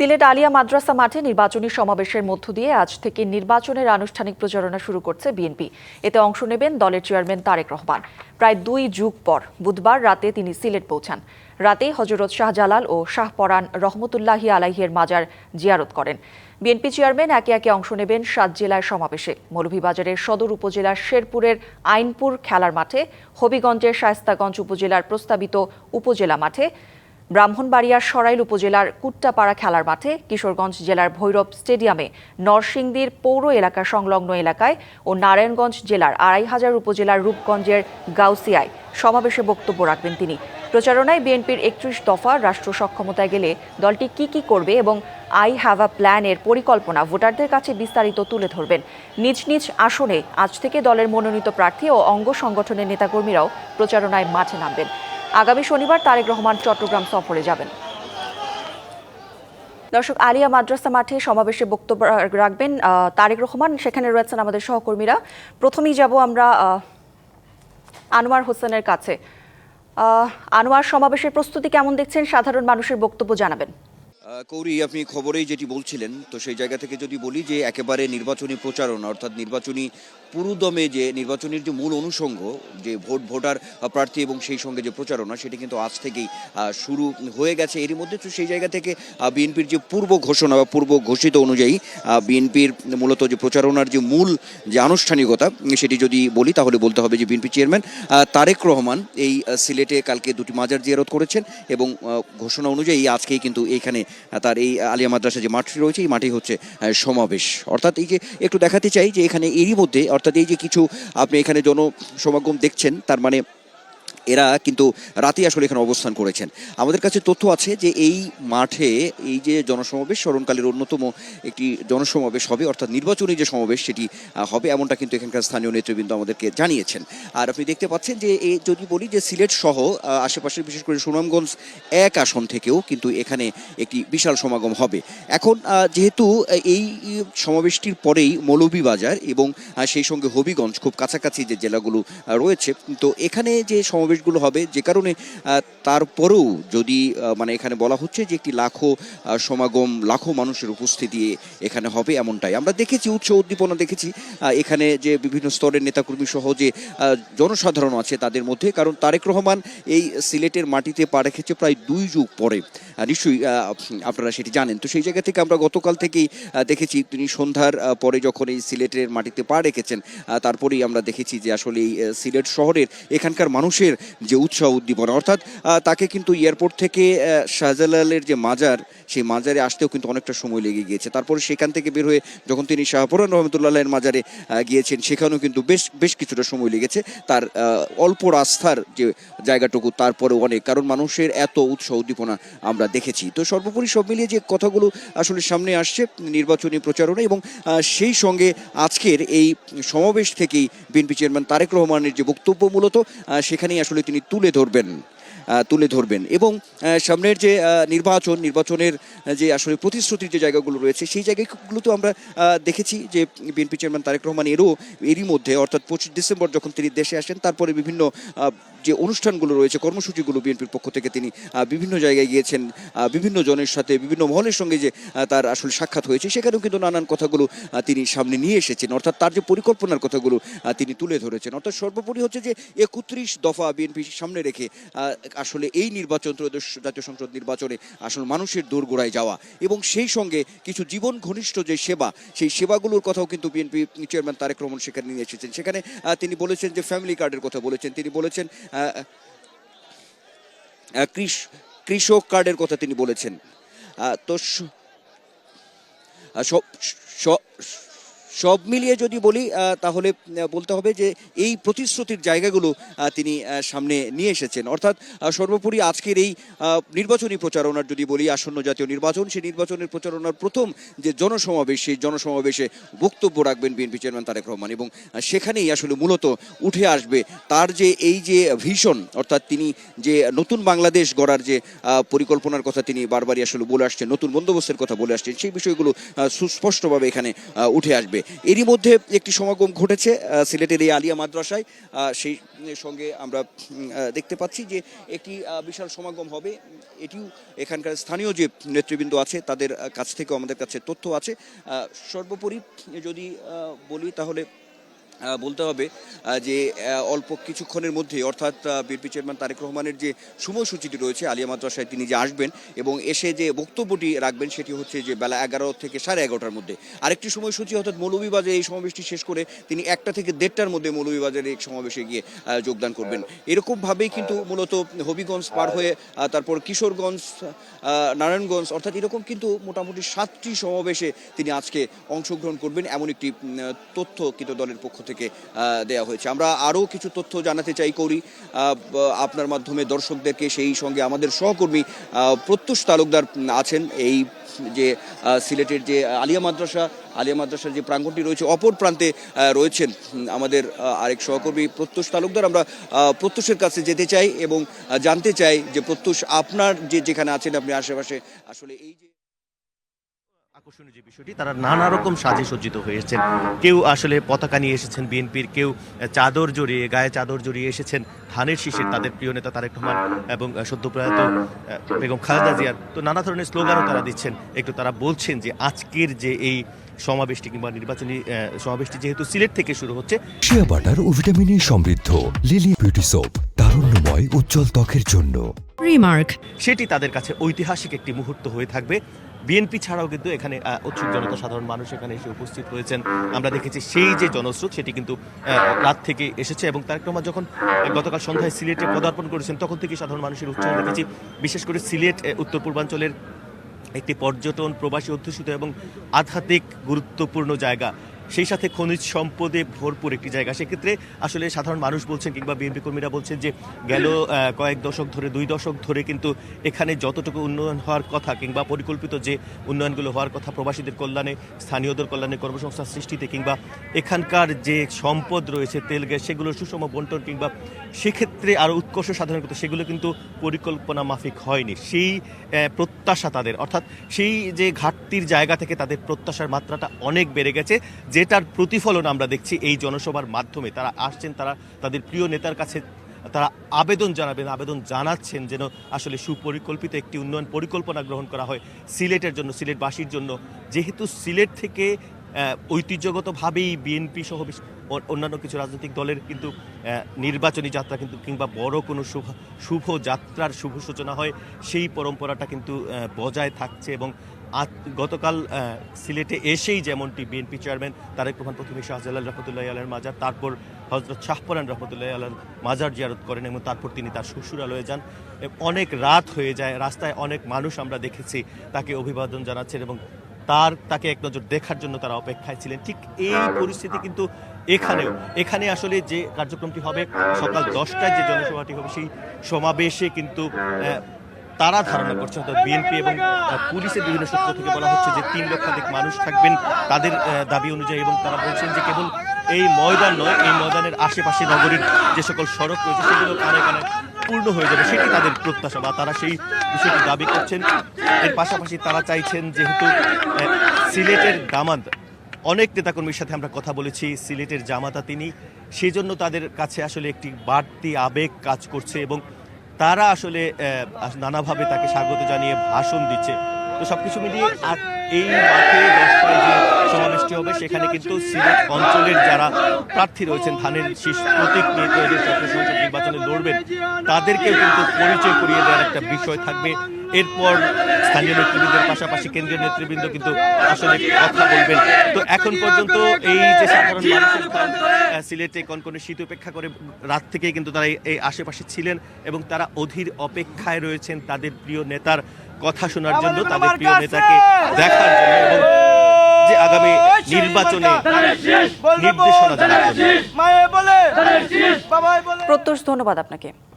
সিলেট আলিয়া মাদ্রাসা মাঠে নির্বাচনী সমাবেশের মধ্য দিয়ে আজ থেকে নির্বাচনের আনুষ্ঠানিক প্রচারণা শুরু করছে বিএনপি। এতে অংশ নেবেন দলের চেয়ারম্যান তারেক রহমান। প্রায় দুই যুগ পর বুধবার রাতে তিনি সিলেট পৌঁছান। রাতে হজরত শাহজালাল ও শাহ শাহপরান রহমতুল্লাহি আলাইহের মাজার জিয়ারত করেন। বিএনপি চেয়ারম্যান একে একে অংশ নেবেন সাত জেলার সমাবেশে। মৌলভীবাজারের সদর উপজেলার শেরপুরের আইনপুর খেলার মাঠে, হবিগঞ্জের শায়স্তাগঞ্জ উপজেলার প্রস্তাবিত উপজেলা মাঠে ব্রাহ্মণবাড়িয়ার সরাইল উপজেলার কুট্টাপাড়া খেলার মাঠে কিশোরগঞ্জ জেলার ভৈরব স্টেডিয়ামে নরসিংদীর পৌর এলাকা সংলগ্ন এলাকায় ও নারায়ণগঞ্জ জেলার আড়াই হাজার উপজেলার রূপগঞ্জের গাউসিয়ায় সমাবেশে বক্তব্য রাখবেন তিনি। প্রচারণায় বিএনপির একত্রিশ দফা রাষ্ট্র সক্ষমতায় গেলে দলটি কি কি করবে এবং আই হ্যাভ আ প্ল্যানের পরিকল্পনা ভোটারদের কাছে বিস্তারিত তুলে ধরবেন। নিজ নিজ আসনে আজ থেকে দলের মনোনীত প্রার্থী ও অঙ্গ সংগঠনের নেতাকর্মীরাও প্রচারণায় মাঠে নামবেন। আগামী শনিবার তারেক রহমান চট্টগ্রাম সফরে যাবেন। দর্শক, আলিয়া মাদ্রাসা মাঠে সমাবেশে বক্তব্য রাখবেন তারেক রহমান। সেখানে রয়েছেন আমাদের সহকর্মীরা। প্রথমেই যাব আমরা আনোয়ার হোসেনের কাছে। আনোয়ার, সমাবেশের প্রস্তুতি কেমন দেখছেন? সাধারণ মানুষের বক্তব্য জানাবেন। কৌরি, আপনি খবরেই যেটি বলছিলেন, তো সেই জায়গা থেকে যদি বলি যে একেবারে নির্বাচনী প্রচারণা, অর্থাৎ নির্বাচনী পুরুদমে যে নির্বাচনের যে মূল অনুষঙ্গ, যে ভোট, ভোটার প্রার্থী এবং সেই সঙ্গে যে প্রচারণা, সেটি কিন্তু আজ থেকেই শুরু হয়ে গেছে। এরই মধ্যে তো সেই জায়গা থেকে বিএনপির যে পূর্ব ঘোষণা বা পূর্ব ঘোষিত অনুযায়ী বিএনপির মূলত যে প্রচারণার যে মূল যে আনুষ্ঠানিকতা, সেটি যদি বলি, তাহলে বলতে হবে যে বিএনপি চেয়ারম্যান তারেক রহমান এই সিলেটে কালকে দুটি মাজার জিয়ারত করেছেন এবং ঘোষণা অনুযায়ী আজকেই কিন্তু এইখানে তার এই আলিয়া মাদ্রাসা যে মাঠটি রয়েছে, এই মাঠেই হচ্ছে সমাবেশ। অর্থাৎ এই যে একটু দেখাতে চাই যে এখানে এরই মধ্যে অর্থাৎ এই যে কিছু আপনি এখানে জনসমাগম দেখছেন তার মানে এরা কিন্তু রাতে আসলে এখানে অবস্থান করেছেন। আমাদের কাছে তথ্য আছে যে এই মাঠে এই যে জনসমাবেশ স্মরণকালের অন্যতম একটি জনসমাবেশ হবে, অর্থাৎ নির্বাচনী যে সমাবেশ সেটি হবে এমনটা কিন্তু এখানকার স্থানীয় নেতৃবৃন্দ আমাদেরকে জানিয়েছেন। আর আপনি দেখতে পাচ্ছেন যে এই যদি বলি যে সিলেট সহ আশেপাশের বিশেষ করে সুনামগঞ্জ এক আসন থেকেও কিন্তু এখানে একটি বিশাল সমাগম হবে। এখন যেহেতু এই সমাবেশটির পরেই মৌলভীবাজার এবং সেই সঙ্গে হবিগঞ্জ খুব কাছাকাছি যে জেলাগুলো রয়েছে, তো এখানে যে সমাবেশগুলো হবে, যে কারণে তারপরেও যদি মানে এখানে বলা হচ্ছে যে একটি লাখো সমাগম, লাখো মানুষের উপস্থিতি এখানে হবে এমনটাই। আমরা দেখেছি, উৎস উদ্দীপনা দেখেছি এখানে যে বিভিন্ন স্তরের নেতাকর্মী সহ যে জনসাধারণ আছে তাদের মধ্যে, কারণ তারেক রহমান এই সিলেটের মাটিতে পা রেখেছে প্রায় দুই যুগ পরে। নিশ্চয়ই আপনারা সেটি জানেন। তো সেই জায়গা থেকে আমরা গতকাল থেকেই দেখেছি, তিনি সন্ধ্যার পরে যখন এই সিলেটের মাটিতে পা রেখেছেন তারপরেই আমরা দেখেছি যে আসলে এই সিলেট শহরের এখানকার মানুষের যে উৎসাহ উদ্দীপনা, অর্থাৎ তাকে কিন্তু এয়ারপোর্ট থেকে শাহজালালের যে মাজার, সেই মাজারে আসতেও কিন্তু অনেকটা সময় লেগে গিয়েছে। তারপরে সেখান থেকে বের হয়ে যখন তিনি শাহপুরান রহমতুল্লাহের মাজারে গিয়েছেন, সেখানেও কিন্তু বেশ বেশ কিছুটা সময় লেগেছে। তার অল্প রাস্তার যে জায়গাটুকু তারপরে অনেক, কারণ মানুষের এত উৎসাহ উদ্দীপনা আমরা দেখেছি। তো সর্বোপরি সব মিলিয়ে যে কথাগুলো আসলে সামনে আসছে নির্বাচনী প্রচারণা এবং সেই সঙ্গে আজকের এই সমাবেশ থেকেই বিএনপি চেয়ারম্যান তারেক রহমানের যে বক্তব্য মূলত সেখানেই আসলে তিনি তুলে ধরবেন তুলে ধরবেন। এবং সামনের যে নির্বাচন, নির্বাচনের যে আসলে প্রতিশ্রুতির যে জায়গাগুলো রয়েছে, সেই জায়গাগুলোতে আমরা দেখেছি যে বিএনপি চেয়ারম্যান তারেক রহমান এরও এরই মধ্যে, অর্থাৎ পঁচিশ ডিসেম্বর যখন তিনি দেশে আসেন, তারপরে বিভিন্ন যে অনুষ্ঠানগুলো রয়েছে, কর্মসূচিগুলো বিএনপির পক্ষ থেকে তিনি বিভিন্ন জায়গায় গিয়েছেন বিভিন্ন জনের সাথে, বিভিন্ন মহলের সঙ্গে যে তার আসলে সাক্ষাৎ হয়েছে, সেখানেও কিন্তু নানান কথাগুলো তিনি সামনে নিয়ে এসেছেন। অর্থাৎ তার যে পরিকল্পনার কথাগুলো তিনি তুলে ধরেছেন। অর্থাৎ সর্বোপরি হচ্ছে যে একত্রিশ দফা বিএনপি সামনে রেখে আসলে এই নির্বাচন, ত্রয়োদশ জাতীয় সংসদ নির্বাচনে আসলে মানুষের দোরগোড়ায় যাওয়া এবং সেই সঙ্গে কিছু জীবন ঘনিষ্ঠ যে সেবা, সেই সেবাগুলোর কথাও কিন্তু বিএনপি চেয়ারম্যান তারেক রহমান সেখানে নিয়ে এসেছেন। সেখানে তিনি বলেছেন যে ফ্যামিলি কার্ডের কথা বলেছেন। তিনি বলেছেন কৃষক কার্ডের কথা তিনি বলেছেন। তো সব মিলিয়ে যদি বলি তাহলে বলতে হবে যে এই প্রতিশ্রুতির জায়গাগুলো তিনি সামনে নিয়ে এসেছেন। অর্থাৎ সর্বোপরি আজকের এই নির্বাচনী প্রচারণার যদি বলি, আসন্ন জাতীয় নির্বাচন, সেই নির্বাচনের প্রচারণার প্রথম যে জনসমাবেশ, সেই জনসমাবেশে বক্তব্য রাখবেন বিএনপি চেয়ারম্যান তারেক রহমান এবং সেখানেই আসলে মূলত উঠে আসবে তার যে এই যে ভিশন অর্থাৎ তিনি যে নতুন বাংলাদেশ গড়ার যে পরিকল্পনার কথা তিনি বারবারই আসলে বলে আসছেন, নতুন বন্দোবস্তের কথা বলে আসছেন, সেই বিষয়গুলো সুস্পষ্টভাবে এখানে উঠে আসবে। এরই মধ্যে একটি সমাগম ঘটেছে সিলেটের এই আলিয়া মাদ্রাসায়। সেই সঙ্গে আমরা দেখতে পাচ্ছি যে একটি বিশাল সমাগম হবে। এটিও এখানকার স্থানীয় যে নেতৃবৃন্দ আছে, তাদের কাছ থেকেও আমাদের কাছে তথ্য আছে। সর্বোপরি যদি বলি তাহলে বলতে হবে যে অল্প কিছুক্ষণের মধ্যে অর্থাৎ বিএনপি চেয়ারম্যান তারেক রহমানের যে সময়সূচিটি রয়েছে, আলিয়া মাদ্রাসায় তিনি যে আসবেন এবং এসে যে বক্তব্যটি রাখবেন সেটি হচ্ছে যে বেলা এগারো থেকে সাড়ে এগারোটার মধ্যে। আরেকটি সময়সূচি, অর্থাৎ মৌলভীবাজারে এই সমাবেশটি শেষ করে তিনি একটা থেকে দেড়টার মধ্যে মৌলভীবাজারে এই সমাবেশে গিয়ে যোগদান করবেন। এরকমভাবেই কিন্তু মূলত হবিগঞ্জ পার হয়ে তারপর কিশোরগঞ্জ নারায়ণগঞ্জ, অর্থাৎ এরকম কিন্তু মোটামুটি সাতটি সমাবেশে তিনি আজকে অংশগ্রহণ করবেন, এমন একটি তথ্য কিন্তু দলের পক্ষ থেকে দেয়া হয়েছে। আমরা আরও কিছু তথ্য জানাতে চাই, করি। আপনার মাধ্যমে দর্শকদেরকে সেই সঙ্গে আমাদের সহকর্মী প্রত্যুষ তালুকদার আছেন। এই যে সিলেটের যে আলিয়া মাদ্রাসা, আলিয়া মাদ্রাসার যে প্রাঙ্গণটি রয়েছে, অপর প্রান্তে রয়েছেন আমাদের আরেক সহকর্মী প্রত্যুষ তালুকদার। আমরা প্রত্যুষের কাছে যেতে চাই এবং জানতে চাই যে প্রত্যুষ, আপনার যে যেখানে আছেন, আপনি আশেপাশে, আসলে এই যে আকর্ষণীয় যে বিষয়টি, তারা নানা রকম সাজে সজ্জিত হয়েছেন কেউ আসলে পতাকা নিয়ে এসেছেন বিএনপির, কেউ চাদর জড়িয়ে, গায়ে চাদর জড়িয়ে এসেছেন ধানের শীষের তাদের প্রিয় নেতা তারেক রহমান এবং সদ্যপ্রয়াত বেগম খালেদা জিয়ার। তো নানা ধরনের স্লোগানও তারা দিচ্ছেন। একটু তারা বলছেন যে আজকের যে এই সমাবেশটি কিংবা নির্বাচনী সমাবেশটি যেহেতু সিলেট থেকে শুরু হচ্ছে শিয়া বাটার ও ভিটামিনে সমৃদ্ধ লিলি বিউটি সোপ। তারুণ্যময় উজ্জ্বল ত্বকের জন্য। Remark. সেটি তাদের কাছে ঐতিহাসিক একটি মুহূর্ত হয়ে থাকবে। বিএনপি ছাড়াও কিন্তু এখানে উৎসুক জনতা সাধারণ মানুষ এখানে এসে উপস্থিত হয়েছেন। আমরা দেখেছি সেই যে জনস্রোত সেটি কিন্তু রাত থেকে এসেছে এবং তারেক রহমান যখন গতকাল সন্ধ্যায় সিলেটে পদার্পণ করেছেন তখন থেকে সাধারণ মানুষের উৎসাহ দেখেছি। বিশেষ করে সিলেট উত্তর পূর্বাঞ্চলের একটি পর্যটন প্রবাসী অধ্যুষিত এবং আধ্যাত্মিক গুরুত্বপূর্ণ জায়গা। সেই সাথে খনিজ সম্পদে ভরপুর একটি জায়গা। সেক্ষেত্রে আসলে সাধারণ মানুষ বলছেন কিংবা বিএনপি কর্মীরা বলছেন যে গেল কয়েক দশক ধরে, দুই দশক ধরে কিন্তু এখানে যতটুকু উন্নয়ন হওয়ার কথা কিংবা পরিকল্পিত যে উন্নয়নগুলো হওয়ার কথা প্রবাসীদের কল্যাণে, স্থানীয়দের কল্যাণে, কর্মসংস্থান সৃষ্টিতে কিংবা এখানকার যে সম্পদ রয়েছে, তেল, গ্যাস সেগুলোর সুষম বন্টন কিংবা সেক্ষেত্রে আরও উৎকর্ষ সাধারণ কথা, সেগুলো কিন্তু পরিকল্পনা মাফিক হয়নি। সেই প্রত্যাশা তাদের। অর্থাৎ সেই যে ঘাটতির জায়গা থেকে তাদের প্রত্যাশার মাত্রাটা অনেক বেড়ে গেছে যেটার প্রতিফলন আমরা দেখছি এই জনসভার মাধ্যমে, তারা আসছেন, তারা তাদের প্রিয় নেতার কাছে তারা আবেদন জানাবেন, আবেদন জানাচ্ছেন যেন আসলে সুপরিকল্পিত একটি উন্নয়ন পরিকল্পনা গ্রহণ করা হয় সিলেটের জন্য, সিলেটবাসীর জন্য। যেহেতু সিলেট থেকে ঐতিহ্যগতভাবেই বিএনপি সহ অন্যান্য কিছু রাজনৈতিক দলের কিন্তু নির্বাচনী যাত্রা কিন্তু কিংবা বড় কোনো শুভ শুভ যাত্রার শুভ সূচনা হয়, সেই পরম্পরাটা কিন্তু বজায় থাকছে এবং গতকাল সিলেটে এসেই যেমনটি বিএনপি চেয়ারম্যান তারেক রহমান প্রথমে শাহজালাল রহমতুল্লাহ আলের মাজার, তারপর হজরত শাহপরান রহমতুল্লাহ আলার মাজার জিয়ারত করেন এবং তারপর তিনি তার শ্বশুরালয়ে যান। অনেক রাত হয়ে যায়, রাস্তায় অনেক মানুষ আমরা দেখেছি তাকে অভিবাদন জানাচ্ছেন এবং তার, তাকে এক নজর দেখার জন্য তারা অপেক্ষায় ছিলেন। ঠিক এই পরিস্থিতি কিন্তু এখানেও, এখানে আসলে যে কার্যক্রমটি হবে সকাল দশটায় যে জনসভাটি হবে সেই সমাবেশে কিন্তু তারা ধারণা করছে, অর্থাৎ বিএনপি এবং পুলিশের বিভিন্ন সূত্র থেকে বলা হচ্ছে যে তিন লক্ষাধিক মানুষ থাকবেন তাদের দাবি অনুযায়ী এবং তারা বলছেন যে কেবল এই ময়দান নয়, এই ময়দানের আশেপাশে নগরীর যে সকল সড়ক রয়েছে সেগুলো কানে কানে পূর্ণ হয়ে যাবে, সেটি তাদের প্রত্যাশা বা তারা সেই বিষয়টি দাবি করছেন। এর পাশাপাশি তারা চাইছেন যেহেতু সিলেটের দামাদ, অনেক নেতাকর্মীর সাথে আমরা কথা বলেছি, সিলেটের জামাতা তিনি সেই জন্য তাদের কাছে আসলে একটি বাড়তি আবেগ কাজ করছে এবং তারা আসলে নানাভাবে তাকে স্বাগত জানিয়ে ভাষণ দিচ্ছে। তো সব কিছু মিলিয়ে এই মাঠে যে সমাবেশটি হবে, সেখানে কিন্তু সিলেট অঞ্চলের যারা প্রার্থী রয়েছেন, ধানের শীর্ষ প্রতীক নিয়ে তৈরি সংসদ নির্বাচনে লড়বেন, তাদেরকেও কিন্তু পরিচয় করিয়ে দেওয়ার একটা বিষয় থাকবে। এরপর স্থানীয় নেতৃবৃন্দের পাশাপাশি কেন্দ্রীয় নেতৃবৃন্দ কিন্তু আসলে কথা বলবেন। তো এখন পর্যন্ত এই যে সাধারণ মানুষের সিলেটে কনকনে শীত উপেক্ষা করে রাত থেকেই কিন্তু তারা এই- আশেপাশে ছিলেন এবং তারা অধীর অপেক্ষায় রয়েছেন তাদের প্রিয় নেতার কথা শোনার জন্য তাদের প্রিয় নেতাকে দেখার জন্য এবং যে আগামী নির্বাচনে নির্দেশনা জানার জন্য। মায়ে বলে। বাবাই বলে। প্রত্যুষ ধন্যবাদ আপনাকে।